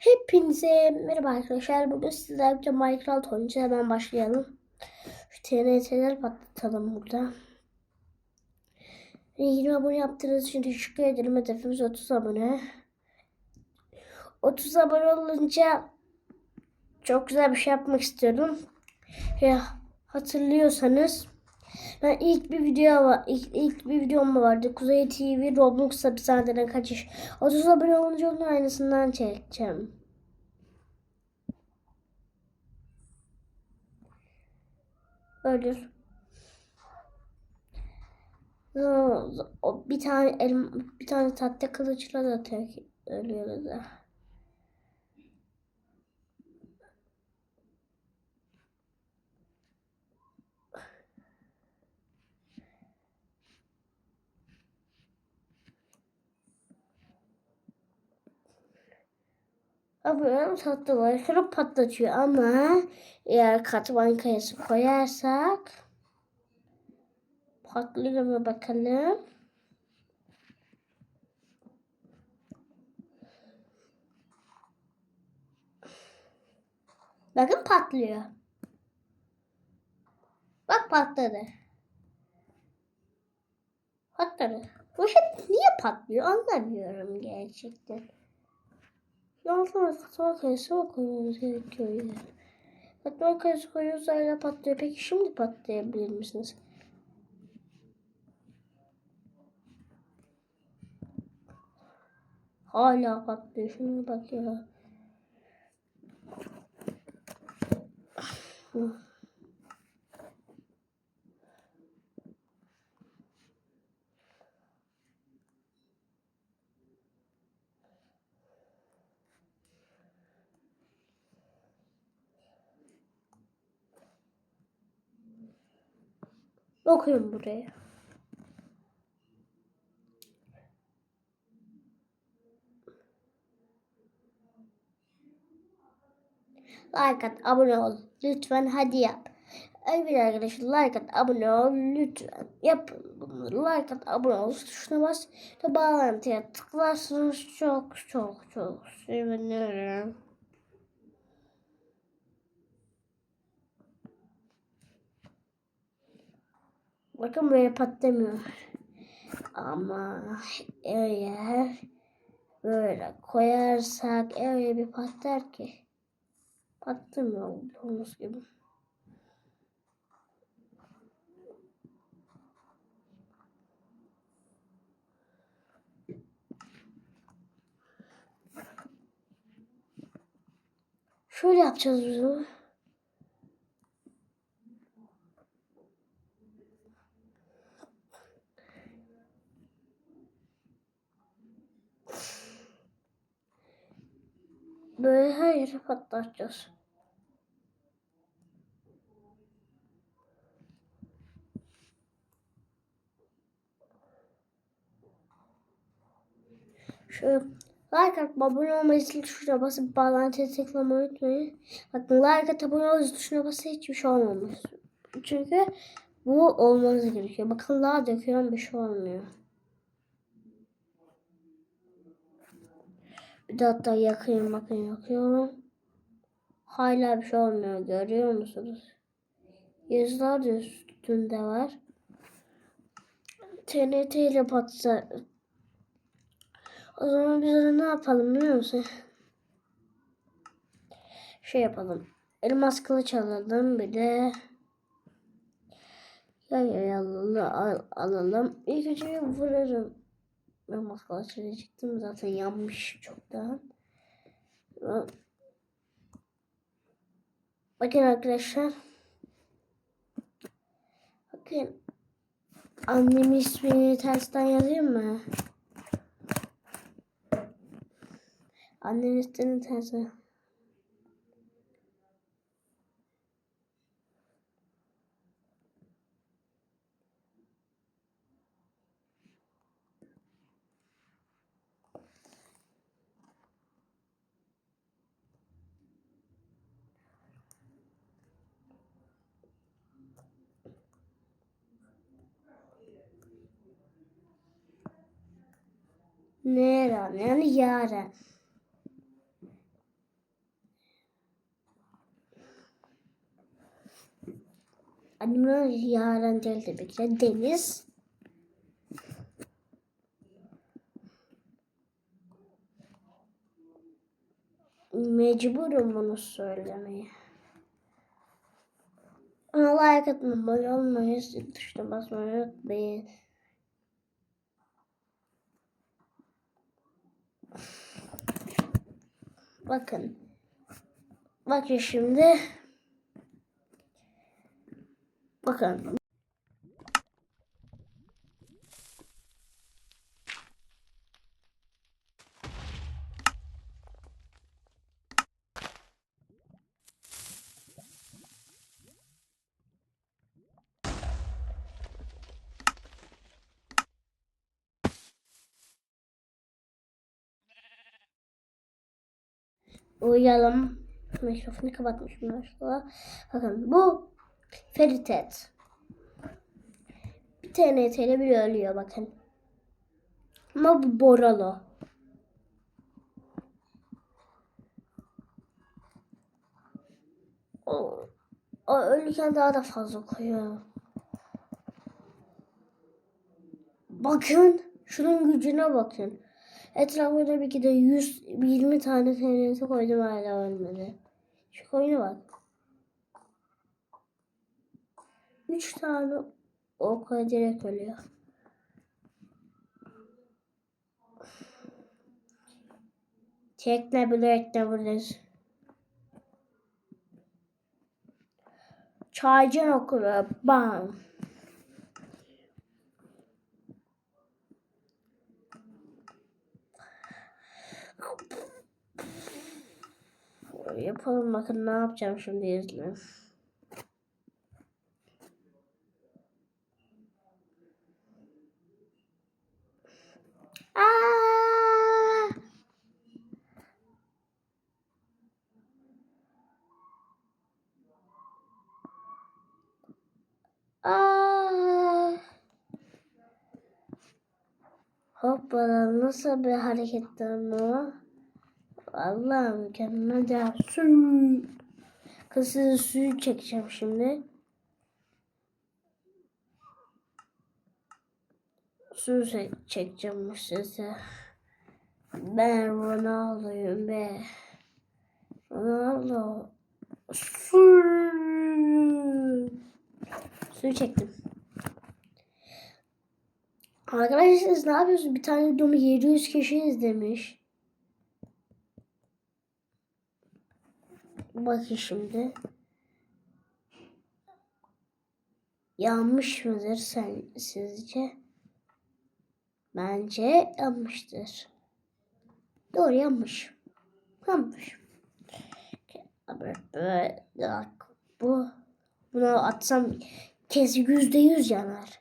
Hepinize merhaba arkadaşlar. Bugün sizlerle birlikte Minecraft oynayacağız. Hemen başlayalım. Şu TNT'ler patlatalım burada. Ve 20 abone yaptığınız için teşekkür ederim. Hedefimiz 30 abone. 30 abone olunca çok güzel bir şey yapmak istiyorum. Ya hatırlıyorsanız ben ilk bir video ilk, ilk bir videom vardı. Kuzey TV Roblox hapishaneden kaçış. 30 abone olunca onun aynısından çekeceğim. O bir tane elma, bir tane tahta kılıçla da tek ölüyoruz Abi tatlı. Şunu patlatıyor ama eğer katman kayası koyarsak patlıyor mu bakalım. Bakın patlıyor. Bak patladı. Patladı. Şey niye patlıyor anlamıyorum gerçekten. Altına katman kayası mı koymamız gerekiyor ya? Katman kayası koyuyoruz hala patlıyor. Peki şimdi patlayabilir misiniz? Hala patlıyor. Şuna bak ya. Okuyun buraya. Like at, abone ol. Lütfen hadi yap. Evet arkadaşlar like at, abone ol. Lütfen yapın bunları. Like at, abone ol. Tuşuna bas. Ve bağlantıya tıklarsanız çok çok çok sevinirim. Bakın böyle patlamıyor. Ama eğer böyle koyarsak öyle bir patlar ki. Patlamıyor olduğumuz gibi. Şöyle yapacağız bunu. Patlatacağız. Şu like atıp abone olmayı zil tuşuna basıp bağlantıyı tıklamayı unutmayın. Bakın like atıp abone olmayı tuşuna basıp hiçbir şey olmamış. Çünkü bu olmanız gerekiyor. Bakın daha döküyorum bir şey olmuyor. Bir de hatta yakayım bakın yakıyorum. Hala bir şey olmuyor görüyor musunuz? Yazılar üstünde var. TNT ile patsa. O zaman biz de ne yapalım biliyor musun? Şey yapalım. Elmas kılıç alalım bir de yay alalım. alalım. İlk önce vurarım. Elmas kılıçla çıktım zaten yanmış çoktan. Bakın arkadaşlar. Bakın. Annemin ismini tersten yazayım mı? Annemin ismini tersten. Neran yani yarın. Adımlar yarın değil tabii ki de deniz. Mecburum bunu söylemeye. Ama like atmayı, abone olmayı, tuşuna basmayı unutmayın. Bakın. Bakın şimdi. Bakın. Uyuyalım. Mikrofonu kapatmışım mesela. Bakın bu Feritet. Bir TNT ile biri ölüyor bakın. Ama bu Boralo. O, o ölürken daha da fazla koyuyor. Bakın. Şunun gücüne bakın. Etrafına tabii ki de 120 tane TNT koydum hala ölmedi. Şu koyuna bak. 3 tane okla direkt ölüyor. Tekne bilerek de buradayız. Çaycın okulu. Bam. Yapalım bakın ne yapacağım şimdi izle. Aa! Aa! Hoppala nasıl bir hareketten o? Vallahi mükemmel ya. Su. Kızın suyu çekeceğim şimdi. Su çek- çekeceğim size. Ben Ronaldo'yum be. Ronaldo. Su. Suyu çektim. Arkadaşlar siz ne yapıyorsunuz? Bir tane videomu 700 kişi izlemiş. Bakın şimdi. Yanmış mıdır sen sizce? Bence yanmıştır. Doğru yanmış. Yanmış. Bak bu bunu atsam kez yüzde yüz yanar.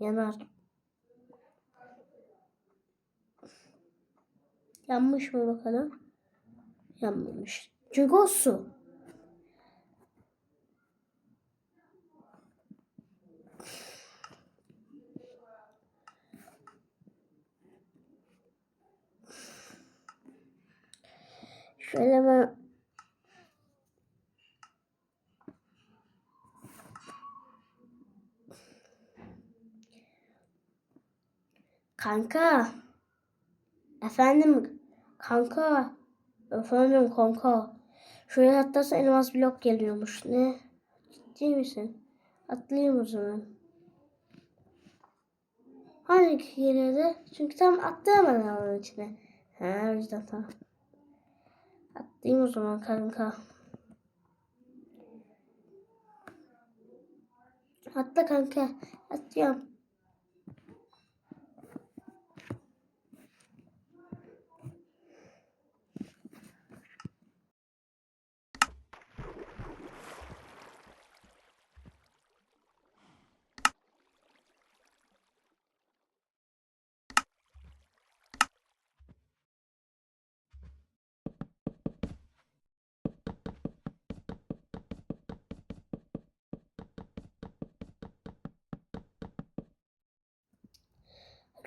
Yanar. Yanmış mı bakalım? Yanmamış. Çünkü o su. Şöyle ben Kanka. Efendim kanka. Efendim kanka. Şuraya atlarsa elmas blok geliyormuş. Ne? Ciddi misin? Atlayayım o zaman. Hangi geliyordu? Çünkü tam atlayamadım onun içine. He o yüzden tamam. Atlayayım o zaman kanka. Atla kanka. Atlıyorum.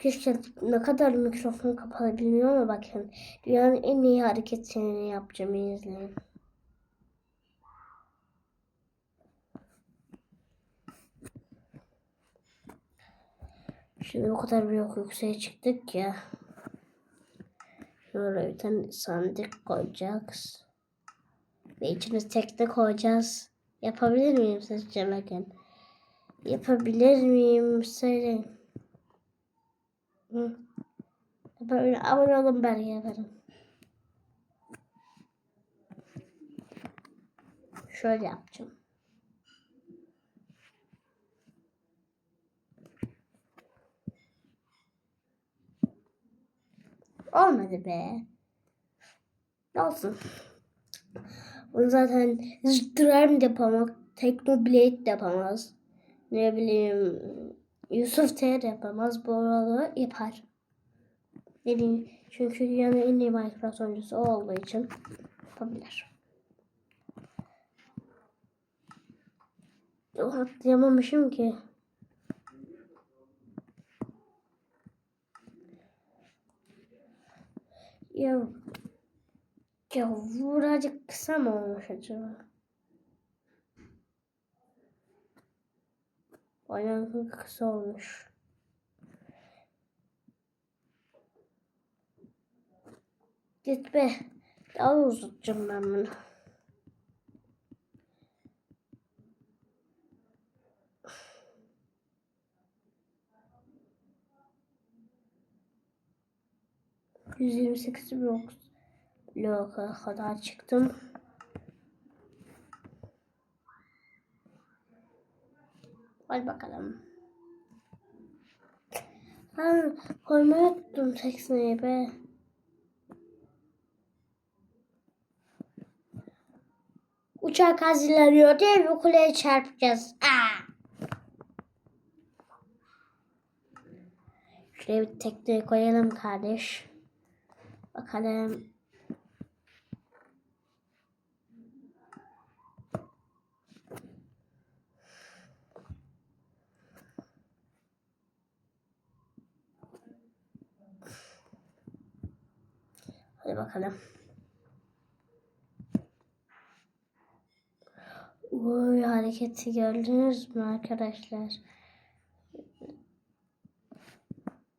Keşke ne kadar mikrofon kapalı bilmiyorum ama bakın. Dünyanın en iyi hareketlerini yapacağım izleyin. Şimdi o kadar bir yükseğe çıktık ya. Şöyle bir tane sandık koyacağız. Ve içine tekne koyacağız. Yapabilir miyim sizce bakın? Yapabilir miyim? Söyleyin. Hı. Böyle abone olun belki yaparım. Şöyle yapacağım. Olmadı be. Olsun. Bunu zaten Drime de yapamaz. Technoblade de yapamaz. Ne bileyim Yusuf T yapamaz. Bu arada yapar. Dediğim çünkü dünyanın en iyi Minecraft oyuncusu o olduğu için yapabilir. Atlayamamışım ki. Ya ya birazcık kısa mı olmuş acaba? Bayağı kısa olmuş. Git be. Daha uzatacağım ben bunu. Yüz yirmi sekiz blok bloka kadar çıktım. Hadi bakalım. Ha, koymayı tuttum tekneyi be. Uçak hazırlanıyor değil mi? Kuleye çarpacağız. Aa! Şuraya bir tekneyi koyalım kardeş. Bakalım. Hadi bakalım. Uy hareketi gördünüz mü arkadaşlar?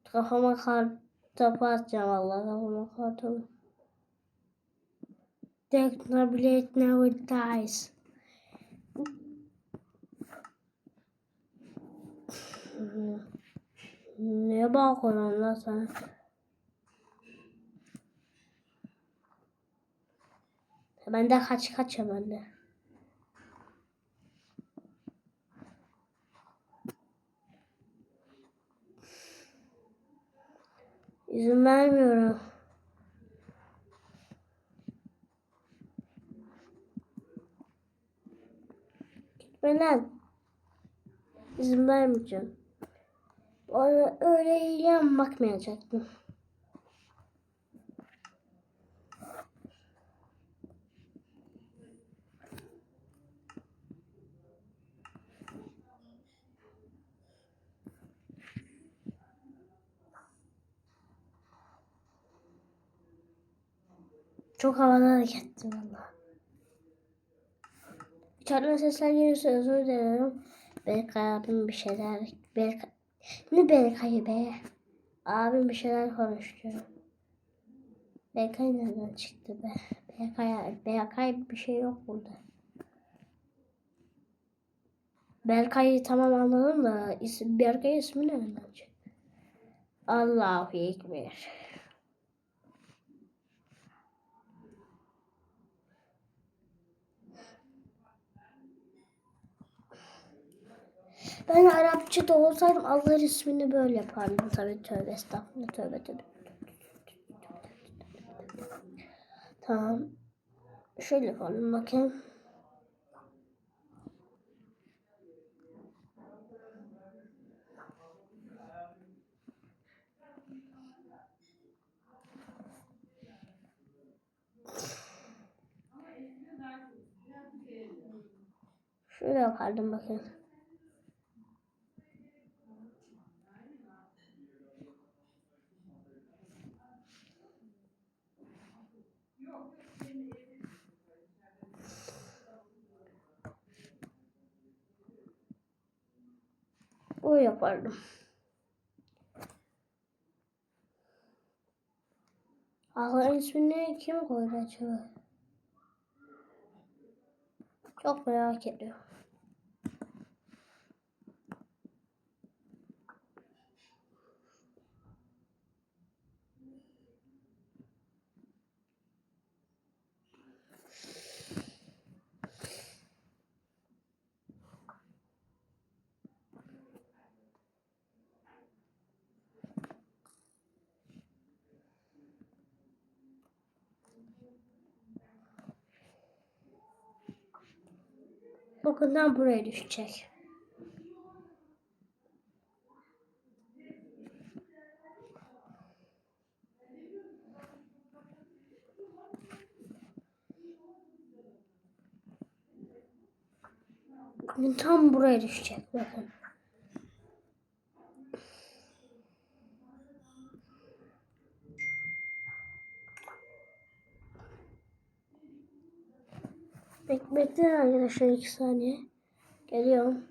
Kafama kar topu atacağım Allah kafama kar topu. Technoblade never dies. Ne bakıyorsun lan sen? Ben de kaç kaç ben de. İzin vermiyorum. Gitme lan. İzin vermeyeceğim. Bana öyle yan bakmayacaktım. Çok havalı hareketti valla. İçeriden sesler gelirse özür dilerim. Berkay abim bir şeyler... Berkay... Ne Berkay'ı be? Abim bir şeyler konuşuyor. Berkay nereden çıktı be? Berkay, Berkay bir şey yok burada. Berkay'ı tamam anladım da isim, Berkay ismi nereden çıktı? Allahu Ekber. Ben Arapça da olsaydım Allah ismini böyle yapardım tabii tövbe estağfurullah tövbe tövbe. Tamam. Şöyle yapalım bakayım. Şöyle yapardım bakın. o yapardım. Allah'ın ismini kim koydu acaba? Çok merak ediyorum. Bakından buraya düşecek. Tam buraya düşecek bakın. Bek bekleyin arkadaşlar iki saniye. Geliyorum.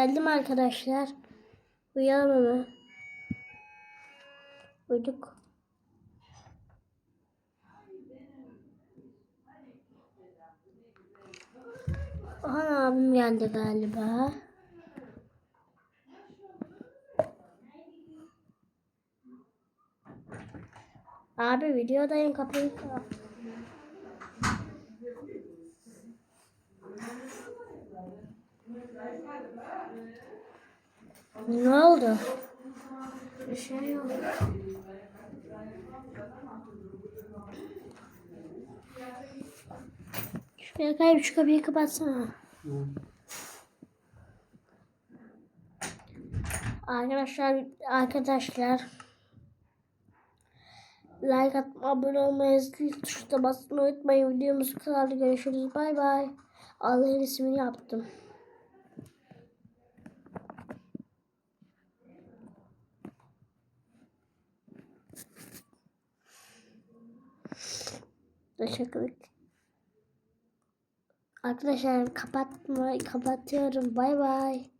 Geldim arkadaşlar. Uyuyalım hemen. Uyuduk. Aha abim geldi galiba. Abi videodayım kapıyı kapat. Ne oldu? Bir şey yok. Şuraya kayıp şu kapıyı kapatsana. Arkadaşlar arkadaşlar like atma, abone olmayı, zil tuşuna basmayı unutmayın. Videomuz kadar. Görüşürüz. Bay bay. Allah'ın ismini yaptım. Teşekkür Arkadaşlar kapatma kapatıyorum. Bay bay.